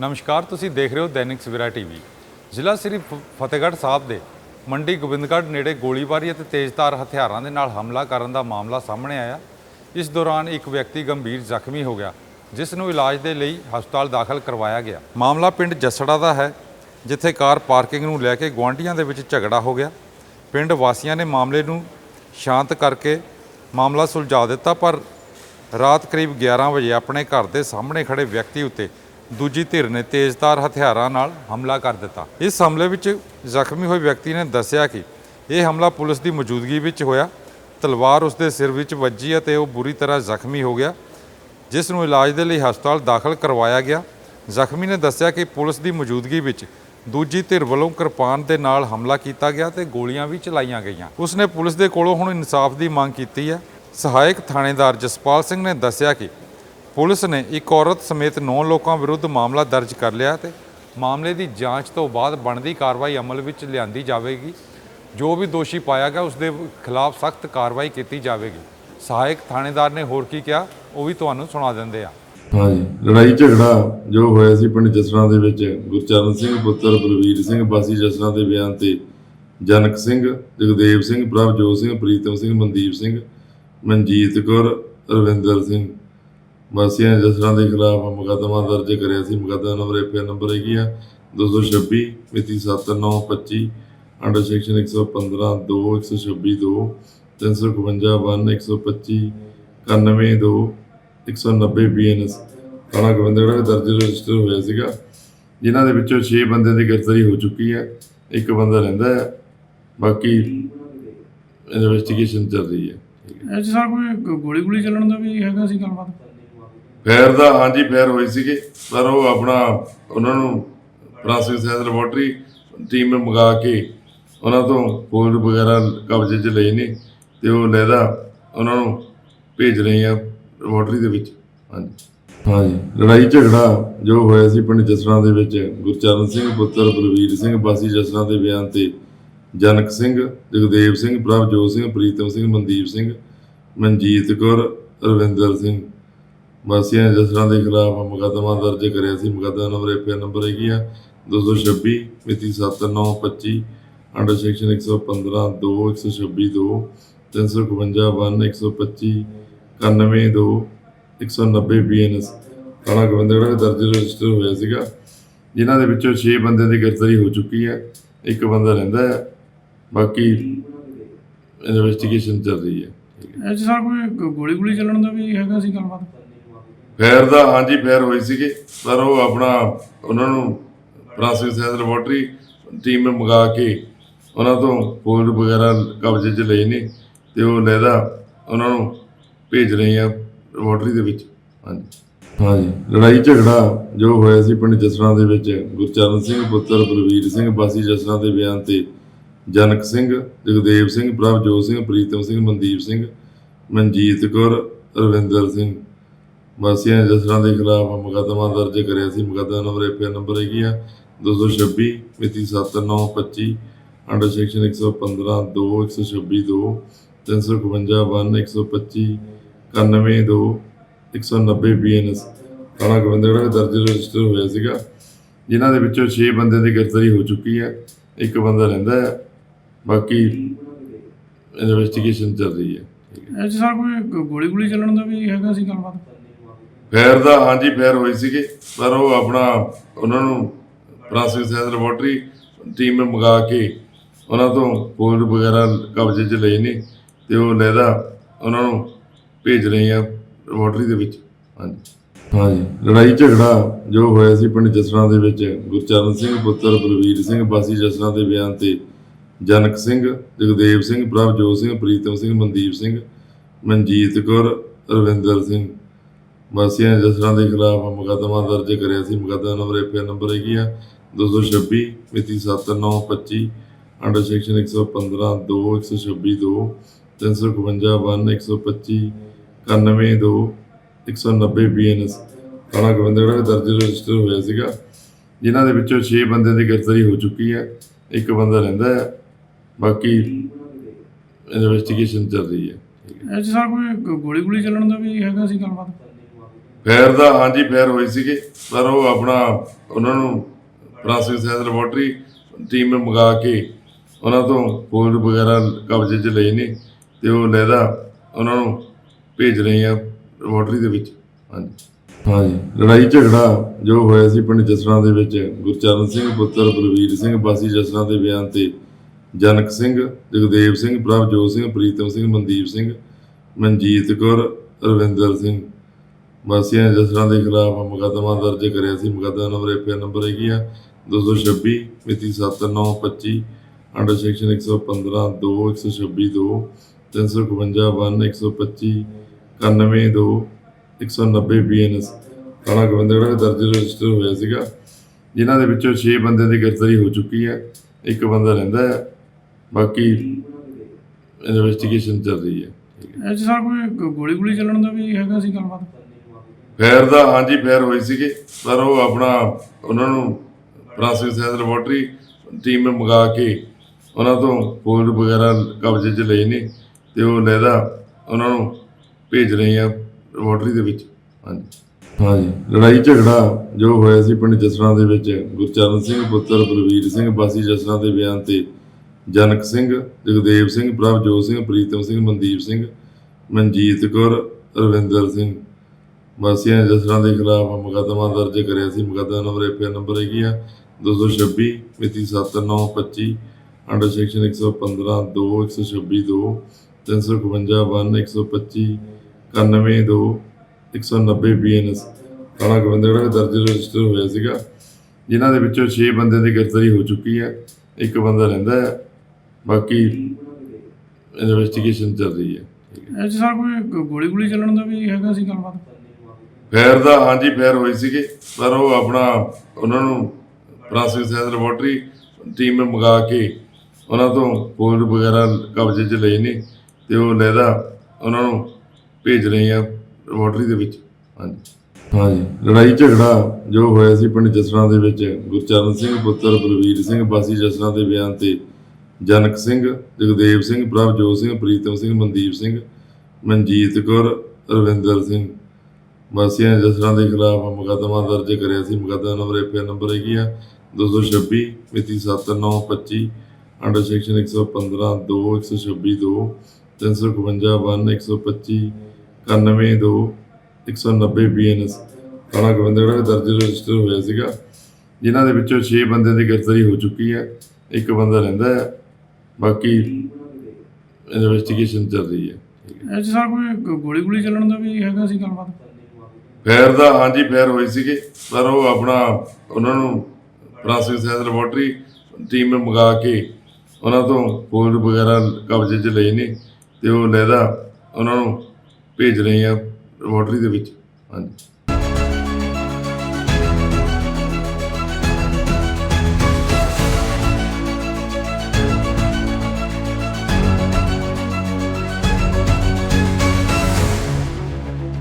ਨਮਸਕਾਰ, ਤੁਸੀਂ ਦੇਖ ਰਹੇ ਹੋ ਦੈਨਿਕ ਸਵੇਰਾ ਟੀਵੀ। ਜ਼ਿਲ੍ਹਾ ਸ੍ਰੀ ਫ- ਫਤਿਹਗੜ੍ਹ ਸਾਹਿਬ ਦੇ ਮੰਡੀ ਗੋਬਿੰਦਗੜ੍ਹ ਨੇੜੇ ਗੋਲੀਬਾਰੀ ਅਤੇ ਤੇਜ਼ਧਾਰ ਹਥਿਆਰਾਂ ਦੇ ਨਾਲ ਹਮਲਾ ਕਰਨ ਦਾ ਮਾਮਲਾ ਸਾਹਮਣੇ ਆਇਆ। ਇਸ ਦੌਰਾਨ ਇੱਕ ਵਿਅਕਤੀ ਗੰਭੀਰ ਜ਼ਖਮੀ ਹੋ ਗਿਆ, ਜਿਸ ਨੂੰ ਇਲਾਜ ਦੇ ਲਈ ਹਸਪਤਾਲ ਦਾਖਲ ਕਰਵਾਇਆ ਗਿਆ। ਮਾਮਲਾ ਪਿੰਡ ਜਸੜਾ ਦਾ ਹੈ, ਜਿੱਥੇ ਕਾਰ ਪਾਰਕਿੰਗ ਨੂੰ ਲੈ ਕੇ ਗੁਆਂਢੀਆਂ ਦੇ ਵਿੱਚ ਝਗੜਾ ਹੋ ਗਿਆ। ਪਿੰਡ ਵਾਸੀਆਂ ਨੇ ਮਾਮਲੇ ਨੂੰ ਸ਼ਾਂਤ ਕਰਕੇ ਮਾਮਲਾ ਸੁਲਝਾ ਦਿੱਤਾ, ਪਰ ਰਾਤ ਕਰੀਬ 11 ਵਜੇ ਆਪਣੇ ਘਰ ਦੇ ਸਾਹਮਣੇ ਖੜੇ ਵਿਅਕਤੀ ਉੱਤੇ ਦੂਜੀ ਧਿਰ ਨੇ ਤੇਜ਼ਧਾਰ ਹਥਿਆਰਾਂ ਨਾਲ ਹਮਲਾ ਕਰ ਦਿੱਤਾ। ਇਸ ਹਮਲੇ ਵਿੱਚ ਜ਼ਖਮੀ ਹੋਏ ਵਿਅਕਤੀ ਨੇ ਦੱਸਿਆ ਕਿ ਇਹ ਹਮਲਾ ਪੁਲਿਸ ਦੀ ਮੌਜੂਦਗੀ ਵਿੱਚ ਹੋਇਆ। ਤਲਵਾਰ ਉਸ ਦੇ ਸਿਰ ਵਿੱਚ ਵੱਜੀ ਅਤੇ ਉਹ ਬੁਰੀ ਤਰ੍ਹਾਂ ਜ਼ਖਮੀ ਹੋ ਗਿਆ, ਜਿਸ ਨੂੰ ਇਲਾਜ ਦੇ ਲਈ ਹਸਪਤਾਲ ਦਾਖਲ ਕਰਵਾਇਆ ਗਿਆ। ਜ਼ਖਮੀ ਨੇ ਦੱਸਿਆ ਕਿ ਪੁਲਿਸ ਦੀ ਮੌਜੂਦਗੀ ਵਿੱਚ ਦੂਜੀ ਧਿਰ ਵੱਲੋਂ ਕਿਰਪਾਨ ਦੇ ਨਾਲ ਹਮਲਾ ਕੀਤਾ ਗਿਆ ਤੇ ਗੋਲੀਆਂ ਵੀ ਚਲਾਈਆਂ ਗਈਆਂ। ਉਸਨੇ ਪੁਲਿਸ ਦੇ ਕੋਲੋਂ ਹੁਣ ਇਨਸਾਫ ਦੀ ਮੰਗ ਕੀਤੀ ਹੈ। ਸਹਾਇਕ ਥਾਣੇਦਾਰ ਜਸਪਾਲ ਸਿੰਘ ਨੇ ਦੱਸਿਆ ਕਿ ਪੁਲਿਸ ਨੇ ਇੱਕ ਔਰਤ ਸਮੇਤ 9 ਲੋਕਾਂ ਵਿਰੁੱਧ ਮਾਮਲਾ ਦਰਜ ਕਰ ਲਿਆ ਤੇ ਮਾਮਲੇ ਦੀ ਜਾਂਚ ਤੋਂ ਬਾਅਦ ਬਣਦੀ ਕਾਰਵਾਈ ਅਮਲ ਵਿੱਚ ਲਿਆਂਦੀ ਜਾਵੇਗੀ। ਜੋ ਵੀ ਦੋਸ਼ੀ ਪਾਇਆ ਗਿਆ ਉਸ ਦੇ ਖਿਲਾਫ ਸਖਤ ਕਾਰਵਾਈ ਕੀਤੀ ਜਾਵੇਗੀ। ਸਹਾਇਕ ਥਾਣੇਦਾਰ ਨੇ ਹੋਰ ਕੀ ਕਿਹਾ, ਉਹ ਵੀ ਤੁਹਾਨੂੰ ਸੁਣਾ ਦਿੰਦੇ ਆ ਹਾਂਜੀ, ਲੜਾਈ ਝਗੜਾ ਜੋ ਹੋਇਆ ਸੀ ਪਿੰਡ ਜਸਰਾਂ ਦੇ ਵਿੱਚ, ਗੁਰਚਰਨ ਸਿੰਘ, ਪੁੱਤਰ ਬਲਵੀਰ ਸਿੰਘ ਬਾਸੀ ਜਸਰਾਂ ਦੇ ਬਿਆਨ ਤੇ ਜਨਕ ਸਿੰਘ, ਜਗਦੇਵ ਸਿੰਘ, ਪ੍ਰਭਜੋਤ ਸਿੰਘ, ਪ੍ਰੀਤਮ ਸਿੰਘ, ਮਨਦੀਪ ਸਿੰਘ, ਮਨਜੀਤ ਕੌਰ, ਰਵਿੰਦਰ ਸਿੰਘ। ਵਾਸੀਆਂ ਜਸਰਾਂ ਦੇ ਖਿਲਾਫ ਮੁਕੱਦਮਾ ਦਰਜ ਕਰਿਆ ਸੀ। ਮੁਕੱਦਮਾ ਨੰਬਰ ਐਫ ਨੰਬਰ ਹੈਗੀ ਆ 226 ਮਿਤੀ 7925 ਅੰਡਰ ਸੈਕਸ਼ਨ 115 2 126 2 352 1 125 91 2 190 ਬੀਐਨਐਸ ਥਾਣਾ ਗੋਬਿੰਦਗੜ੍ਹ ਵਿੱਚ ਦਰਜ ਰਜਿਸਟਰ ਹੋਇਆ ਸੀਗਾ। ਜਿਨ੍ਹਾਂ ਦੇ ਵਿੱਚੋਂ 6 ਬੰਦਿਆਂ ਦੀ ਗ੍ਰਿਫਤਾਰੀ ਹੋ ਚੁੱਕੀ ਹੈ। ਇੱਕ ਬੰਦਾ ਰਹਿੰਦਾ ਹੈ, ਬਾਕੀ ਇਨਵੈਸਟੀਗੇਸ਼ਨ ਚੱਲ ਰਹੀ ਹੈ। ਇਹ ਸਰ ਕੋਈ ਗੋਲੀ ਗੋਲੀ ਚੱਲਣ ਦਾ ਵੀ ਹੈਗਾ ਸੀ ਗੱਲਬਾਤ? ਫੈਰ ਦਾ ਹਾਂਜੀ ਫੈਰ ਹੋਏ ਸੀਗੇ। ਪਰ ਉਹ ਆਪਣਾ ਉਹਨਾਂ ਨੂੰ ਫਰਾਂਸਿਸ ਸਾਇੰਸ ਲੈਬੋਰਟਰੀ ਟੀਮ ਨੂੰ ਮੰਗਾ ਕੇ ਉਹਨਾਂ ਤੋਂ ਫੋਲਡ ਵਗੈਰਾ ਕਬਜ਼ੇ 'ਚ ਲਏ ਨੇ ਤੇ ਉਹ ਲੈਦਾ ਉਹਨਾਂ ਨੂੰ ਭੇਜ ਰਹੇ ਆ ਲੈਬੋਰਟਰੀ ਦੇ ਵਿੱਚ। ਹਾਂਜੀ। ਹਾਂਜੀ। ਲੜਾਈ ਝਗੜਾ ਜੋ ਹੋਇਆ ਸੀ ਪਿੰਡ ਜਸਰਾਂ ਦੇ ਵਿੱਚ ਗੁਰਚਰਨ ਸਿੰਘ ਪੁੱਤਰ ਬਲਵੀਰ ਸਿੰਘ ਬਾਸੀ ਜਸਰਾਂ ਦੇ ਬਿਆਨ ਤੇ ਜਨਕ ਸਿੰਘ ਜਗਦੇਵ ਸਿੰਘ ਪ੍ਰਭਜੋਤ ਸਿੰਘ ਪ੍ਰੀਤਮ ਸਿੰਘ ਮਨਦੀਪ ਸਿੰਘ ਮਨਜੀਤ ਕੌਰ ਰਵਿੰਦਰ ਸਿੰਘ ਵਾਸੀਆਂ ਜਸਰਾਂ ਦੇ ਖਿਲਾਫ ਮੁਕੱਦਮਾ ਦਰਜ ਕਰਿਆ ਸੀ, ਮੁਕੱਦਮਾ ਨੰਬਰ ਐਫ ਨੰਬਰ ਹੈਗੀ ਆ 226 ਮਿਤੀ 7925 ਅੰਡਰ ਸੈਕਸ਼ਨ 115 2 126 2 352 1 125 91 2 190 ਬੀਐਨਐਸ ਥਾਣਾ ਗੋਬਿੰਦਗੜ੍ਹ ਵਿੱਚ ਦਰਜ ਰਜਿਸਟਰ ਹੋਇਆ ਸੀਗਾ, ਜਿਨ੍ਹਾਂ ਦੇ ਵਿੱਚੋਂ 6 ਬੰਦਿਆਂ ਦੀ ਗ੍ਰਿਫਤਾਰੀ ਹੋ ਚੁੱਕੀ ਹੈ, ਇੱਕ ਬੰਦਾ ਰਹਿੰਦਾ ਹੈ, ਬਾਕੀ ਇਨਵੈਸਟੀਗੇਸ਼ਨ ਚੱਲ ਰਹੀ ਹੈ। ਇਹ ਸਰ, ਕੋਈ ਗੋਲੀ ਗੋਲੀ ਚੱਲਣ ਦਾ ਵੀ ਹੈਗਾ ਸੀ ਗੱਲਬਾਤ? ਫੈਰ ਦਾ ਹਾਂਜੀ ਫੈਰ ਹੋਈ ਸੀਗੇ। ਪਰ ਉਹ ਆਪਣਾ ਉਹਨਾਂ ਨੂੰ ਫਰਾਂਸਿਸ ਸਾਇੰਸ ਲੈਬੋਰਟਰੀ ਟੀਮ ਨੂੰ ਮੰਗਾ ਕੇ ਉਹਨਾਂ ਤੋਂ ਫੋਲਡ ਵਗੈਰਾ ਕਬਜ਼ੇ 'ਚ ਲਏ ਨੇ ਤੇ ਉਹ ਲੈਦਾ ਉਹਨਾਂ ਨੂੰ ਭੇਜ ਰਹੇ ਆ ਲੈਬੋਰਟਰੀ ਦੇ ਵਿੱਚ। ਹਾਂਜੀ। ਹਾਂਜੀ। ਲੜਾਈ ਝਗੜਾ ਜੋ ਹੋਇਆ ਸੀ ਪਿੰਡ ਜਸਰਾਂ ਦੇ ਵਿੱਚ ਗੁਰਚਰਨ ਸਿੰਘ ਪੁੱਤਰ ਬਲਵੀਰ ਸਿੰਘ ਬਾਸੀ ਜਸਰਾਂ ਦੇ ਬਿਆਨ ਤੇ ਜਨਕ ਸਿੰਘ ਜਗਦੇਵ ਸਿੰਘ ਪ੍ਰਭਜੋਤ ਸਿੰਘ ਪ੍ਰੀਤਮ ਸਿੰਘ ਮਨਦੀਪ ਸਿੰਘ ਮਨਜੀਤ ਕੌਰ ਰਵਿੰਦਰ ਸਿੰਘ ਵਾਸੀਆਂ ਜਸਰਾਂ ਦੇ ਖਿਲਾਫ ਮੁਕੱਦਮਾ ਦਰਜ ਕਰਿਆ ਸੀ। ਮੁਕੱਦਮਾ ਨੰਬਰ ਐਫ ਨੰਬਰ ਹੈਗੀ ਆ 226 ਮਿਤੀ 7925 ਅੰਡਰ ਸੈਕਸ਼ਨ 115 2 126 2 352 1 125 91 2 190 ਬੀਐਨਐਸ ਥਾਣਾ ਗੋਬਿੰਦਗੜ੍ਹ ਵਿੱਚ ਦਰਜ ਰਜਿਸਟਰ ਹੋਇਆ ਸੀਗਾ, ਜਿਨ੍ਹਾਂ ਦੇ ਵਿੱਚੋਂ 6 ਬੰਦਿਆਂ ਦੀ ਗ੍ਰਿਫਤਾਰੀ ਹੋ ਚੁੱਕੀ ਹੈ। ਇੱਕ ਬੰਦਾ ਰਹਿੰਦਾ ਹੈ, ਬਾਕੀ ਇਨਵੈਸਟੀਗੇਸ਼ਨ ਚੱਲ ਰਹੀ ਹੈ। ਇਹ ਸਰ, ਕੋਈ ਗੋਲੀ ਗੋਲੀ ਚੱਲਣ ਦਾ ਵੀ ਹੈਗਾ ਸੀ ਗੱਲਬਾਤ? ਫੈਰ ਦਾ ਹਾਂਜੀ ਫੈਰ ਹੋਈ ਸੀਗੇ। ਪਰ ਉਹ ਆਪਣਾ ਉਹਨਾਂ ਨੂੰ ਫਰਾਂਸਿਸ ਸਾਇੰਸ ਲੈਬੋਰਟਰੀ ਟੀਮ ਨੂੰ ਮੰਗਾ ਕੇ ਉਹਨਾਂ ਤੋਂ ਫੋਲਡ ਵਗੈਰਾ ਕਬਜ਼ੇ 'ਚ ਲਏ ਨੇ ਤੇ ਉਹ ਲੈਦਾ ਉਹਨਾਂ ਨੂੰ ਭੇਜ ਰਹੇ ਆ ਲੈਬੋਰਟਰੀ ਦੇ ਵਿੱਚ। ਹਾਂਜੀ। ਹਾਂਜੀ। ਲੜਾਈ ਝਗੜਾ ਜੋ ਹੋਇਆ ਸੀ ਪਿੰਡ ਜਸਰਾਂ ਦੇ ਵਿੱਚ ਗੁਰਚਰਨ ਸਿੰਘ ਪੁੱਤਰ ਬਲਵੀਰ ਸਿੰਘ ਬਾਸੀ ਜਸਰਾਂ ਦੇ ਬਿਆਨ ਤੇ ਜਨਕ ਸਿੰਘ ਜਗਦੇਵ ਸਿੰਘ ਪ੍ਰਭਜੋਤ ਸਿੰਘ ਪ੍ਰੀਤਮ ਸਿੰਘ ਮਨਦੀਪ ਸਿੰਘ ਮਨਜੀਤ ਕੌਰ ਰਵਿੰਦਰ ਸਿੰਘ ਵਾਸੀਆਂ ਜਸਰਾਂ ਦੇ ਖਿਲਾਫ ਮੁਕੱਦਮਾ ਦਰਜ ਕਰਿਆ ਸੀ। ਮੁਕੱਦਮਾ ਨੰਬਰ ਐਫ ਨੰਬਰ ਹੈਗੀ ਆ 226 ਮਿਤੀ 7925 ਅੰਡਰ ਸੈਕਸ਼ਨ 115 2 126 2 352 1 125 91 2 190 ਬੀਐਨਐਸ ਥਾਣਾ ਗੋਬਿੰਦਗੜ੍ਹ ਵਿੱਚ ਦਰਜ ਰਜਿਸਟਰ ਹੋਇਆ ਸੀਗਾ। ਜਿਨ੍ਹਾਂ ਦੇ ਵਿੱਚੋਂ 6 ਬੰਦਿਆਂ ਦੀ ਗ੍ਰਿਫਤਾਰੀ ਹੋ ਚੁੱਕੀ ਹੈ। ਇੱਕ ਬੰਦਾ ਰਹਿੰਦਾ ਹੈ, ਬਾਕੀ ਇਨਵੈਸਟੀਗੇਸ਼ਨ ਚੱਲ ਰਹੀ ਹੈ। ਇਹ ਸਰ ਕੋਈ ਗੋਲੀ ਗੋਲੀ ਚੱਲਣ ਦਾ ਵੀ ਹੈਗਾ ਸੀ ਗੱਲਬਾਤ? ਫੈਰ ਦਾ ਹਾਂਜੀ ਫੈਰ ਹੋਏ ਸੀਗੇ। ਪਰ ਉਹ ਆਪਣਾ ਉਹਨਾਂ ਨੂੰ ਫਰਾਂਸਿਸ ਹੈਲਥ ਲੈਬੋਰਟਰੀ ਟੀਮ ਨੇ ਮੰਗਾ ਕੇ ਉਹਨਾਂ ਤੋਂ ਫੋਨ ਵਗੈਰਾ ਕਬਜ਼ੇ 'ਚ ਲਏ ਨੇ ਤੇ ਉਹ ਲੈਦਾ ਉਹਨਾਂ ਨੂੰ ਭੇਜ ਰਹੇ ਆ ਲੈਬੋਰਟਰੀ ਦੇ ਵਿੱਚ। ਹਾਂਜੀ। ਹਾਂਜੀ। ਲੜਾਈ ਝਗੜਾ ਜੋ ਹੋਇਆ ਸੀ ਪਿੰਡ ਜਸਰਾਂ ਦੇ ਵਿੱਚ ਗੁਰਚਰਨ ਸਿੰਘ ਪੁੱਤਰ ਬਲਵੀਰ ਸਿੰਘ ਵਾਸੀ ਜਸਰਾਂ ਦੇ ਬਿਆਨ ਤੇ ਜਨਕ ਸਿੰਘ ਜਗਦੇਵ ਸਿੰਘ ਪ੍ਰਭਜੋਤ ਸਿੰਘ ਪ੍ਰੀਤਮ ਸਿੰਘ ਮਨਦੀਪ ਸਿੰਘ ਮਨਜੀਤ ਕੌਰ ਰਵਿੰਦਰ ਸਿੰਘ ਵਾਸੀਆਂ ਜਸਰਾਂ ਦੇ ਖਿਲਾਫ ਮੁਕੱਦਮਾ ਦਰਜ ਕਰਿਆ ਸੀ, ਮੁਕੱਦਮਾ ਨੰਬਰ ਐਫਆਰ ਨੰਬਰ ਹੈਗੀ ਆ 226 ਮਿਤੀ 7925 ਅੰਡਰ ਸੈਕਸ਼ਨ 115 2 126 2 352 1 125 91 2 190 ਬੀਐਨਐਸ ਥਾਣਾ ਗੋਬਿੰਦਗੜ੍ਹ ਵਿੱਚ ਦਰਜ ਰਜਿਸਟਰ ਹੋਇਆ ਸੀਗਾ, ਜਿਨ੍ਹਾਂ ਦੇ ਵਿੱਚੋਂ 6 ਬੰਦਿਆਂ ਦੀ ਗ੍ਰਿਫਤਾਰੀ ਹੋ ਚੁੱਕੀ ਹੈ ਇੱਕ ਬੰਦਾ ਰਹਿੰਦਾ ਹੈ ਬਾਕੀ ਇਨਵੈਸਟੀਗੇਸ਼ਨ ਚੱਲ ਰਹੀ ਹੈ ਇਹ ਸਰ, ਕੋਈ ਗੋਲੀ ਗੋਲੀ ਚੱਲਣ ਦਾ ਵੀ ਹੈਗਾ ਸੀ ਗੱਲਬਾਤ? ਫੈਰ ਦਾ ਹਾਂਜੀ ਫੈਰ ਹੋਈ ਸੀਗੇ। ਪਰ ਉਹ ਆਪਣਾ ਉਹਨਾਂ ਨੂੰ ਫਰਾਂਸਿਸ ਹੈਲਥ ਲੈਬੋਰਟਰੀ ਟੀਮ ਨੇ ਮੰਗਾ ਕੇ ਉਹਨਾਂ ਤੋਂ ਫੋਨ ਵਗੈਰਾ ਕਬਜ਼ੇ 'ਚ ਲਏ ਨੇ ਤੇ ਉਹ ਲੈਦਾ ਉਹਨਾਂ ਨੂੰ ਭੇਜ ਰਹੇ ਆ ਲੈਬੋਰਟਰੀ ਦੇ ਵਿੱਚ। ਹਾਂਜੀ। ਹਾਂਜੀ। ਲੜਾਈ ਝਗੜਾ ਜੋ ਹੋਇਆ ਸੀ ਪਿੰਡ ਜਸਰਾਂ ਦੇ ਵਿੱਚ ਗੁਰਚਰਨ ਸਿੰਘ ਪੁੱਤਰ ਬਲਵੀਰ ਸਿੰਘ ਵਾਸੀ ਜਸਰਾਂ ਦੇ ਬਿਆਨ ਤੇ ਜਨਕ ਸਿੰਘ ਜਗਦੇਵ ਸਿੰਘ ਪ੍ਰਭਜੋਤ ਸਿੰਘ ਪ੍ਰੀਤਮ ਸਿੰਘ ਮਨਦੀਪ ਸਿੰਘ ਮਨਜੀਤ ਕੌਰ ਰਵਿੰਦਰ ਸਿੰਘ ਵਾਸੀਆਂ ਜਸਰਾਂ ਦੇ ਖਿਲਾਫ ਮੁਕੱਦਮਾ ਦਰਜ ਕਰਿਆ ਸੀ। ਮੁਕੱਦਮਾ ਨੰਬਰ ਐਫਆਰ ਨੰਬਰ ਹੈਗੀ ਆ 226 ਮਿਤੀ 7925 ਅੰਡਰ ਸੈਕਸ਼ਨ 115 2 126 2 352 1 125 91 2 190 ਬੀਐਨਐਸ ਥਾਣਾ ਗੋਬਿੰਦਗੜ੍ਹ ਵਿੱਚ ਦਰਜ ਰਜਿਸਟਰ ਹੋਇਆ ਸੀਗਾ, ਜਿਨ੍ਹਾਂ ਦੇ ਵਿੱਚੋਂ 6 ਬੰਦਿਆਂ ਦੀ ਗ੍ਰਿਫਤਾਰੀ ਹੋ ਚੁੱਕੀ ਹੈ। ਇੱਕ ਬੰਦਾ ਰਹਿੰਦਾ ਹੈ, ਬਾਕੀ ਇਨਵੈਸਟੀਗੇਸ਼ਨ ਚੱਲ ਰਹੀ ਹੈ। ਇਹ ਸਰ, ਕੋਈ ਗੋਲੀ ਗੋਲੀ ਚੱਲਣ ਦਾ ਵੀ ਹੈਗਾ ਸੀ ਗੱਲਬਾਤ? ਫੈਰ ਦਾ ਹਾਂਜੀ ਫੈਰ ਹੋਏ ਸੀਗੇ। ਪਰ ਉਹ ਆਪਣਾ ਉਹਨਾਂ ਨੂੰ ਫਰਾਂਸਿਸ ਹੈਲਥ ਲੈਬੋਰਟਰੀ ਟੀਮ ਨੇ ਮੰਗਾ ਕੇ ਉਹਨਾਂ ਤੋਂ ਫੋਨ ਵਗੈਰਾ ਕਬਜ਼ੇ 'ਚ ਲਏ ਨੇ ਤੇ ਉਹ ਲੈਦਾ ਉਹਨਾਂ ਨੂੰ ਭੇਜ ਰਹੇ ਆ ਲੈਬੋਰਟਰੀ ਦੇ ਵਿੱਚ। ਹਾਂਜੀ। ਹਾਂਜੀ। ਲੜਾਈ ਝਗੜਾ ਜੋ ਹੋਇਆ ਸੀ ਪਿੰਡ ਜਸਰਾਂ ਦੇ ਵਿੱਚ ਗੁਰਚਰਨ ਸਿੰਘ ਪੁੱਤਰ ਬਲਵੀਰ ਸਿੰਘ ਵਾਸੀ ਜਸਰਾਂ ਦੇ ਬਿਆਨ ਤੇ ਜਨਕ ਸਿੰਘ ਜਗਦੇਵ ਸਿੰਘ ਪ੍ਰਭਜੋਤ ਸਿੰਘ ਪ੍ਰੀਤਮ ਸਿੰਘ ਮਨਦੀਪ ਸਿੰਘ ਮਨਜੀਤ ਕੌਰ ਰਵਿੰਦਰ ਸਿੰਘ ਵਾਸੀਆਂ ਜਸਰਾਂ ਦੇ ਖਿਲਾਫ ਮੁਕੱਦਮਾ ਦਰਜ ਕਰਿਆ ਸੀ। ਮੁਕੱਦਮਾ ਨੰਬਰ ਐਫਆਰ ਨੰਬਰ ਹੈਗੀ ਆ 226 ਮਿਤੀ 7925 ਅੰਡਰ ਸੈਕਸ਼ਨ 115 2 126 2 352 1 125 91 2 190 ਬੀਐਨਐਸ ਥਾਣਾ ਗੋਬਿੰਦਗੜ੍ਹ ਵਿੱਚ ਦਰਜ ਰਜਿਸਟਰ ਹੋਇਆ ਸੀਗਾ, ਜਿਨ੍ਹਾਂ ਦੇ ਵਿੱਚੋਂ 6 ਬੰਦਿਆਂ ਦੀ ਗ੍ਰਿਫਤਾਰੀ ਹੋ ਚੁੱਕੀ ਹੈ। ਇੱਕ ਬੰਦਾ ਰਹਿੰਦਾ ਹੈ, ਬਾਕੀ ਇਨਵੈਸਟੀਗੇਸ਼ਨ ਚੱਲ ਰਹੀ ਹੈ। ਇਹ ਸਰ ਕੋਈ ਗੋਲੀ ਗੋਲੀ ਚੱਲਣ ਦਾ ਵੀ ਹੈਗਾ ਸੀ ਗੱਲਬਾਤ? ਫੈਰ ਦਾ ਹਾਂਜੀ, ਫੈਰ ਹੋਈ ਸੀਗੇ। ਪਰ ਉਹ ਆਪਣਾ ਉਹਨਾਂ ਨੂੰ ਫਰਾਂਸਿਸ ਹੈਲਥ ਲੈਬੋਰਟਰੀ ਟੀਮ ਮੰਗਾ ਕੇ ਉਹਨਾਂ ਤੋਂ ਫੋਨ ਵਗੈਰਾ ਕਬਜ਼ੇ 'ਚ ਲਏ ਨੇ ਤੇ ਉਹ ਲੈਦਾ ਉਹਨਾਂ ਨੂੰ ਭੇਜ ਰਹੇ ਆ ਲੈਬੋਰਟਰੀ ਦੇ ਵਿੱਚ। ਹਾਂਜੀ।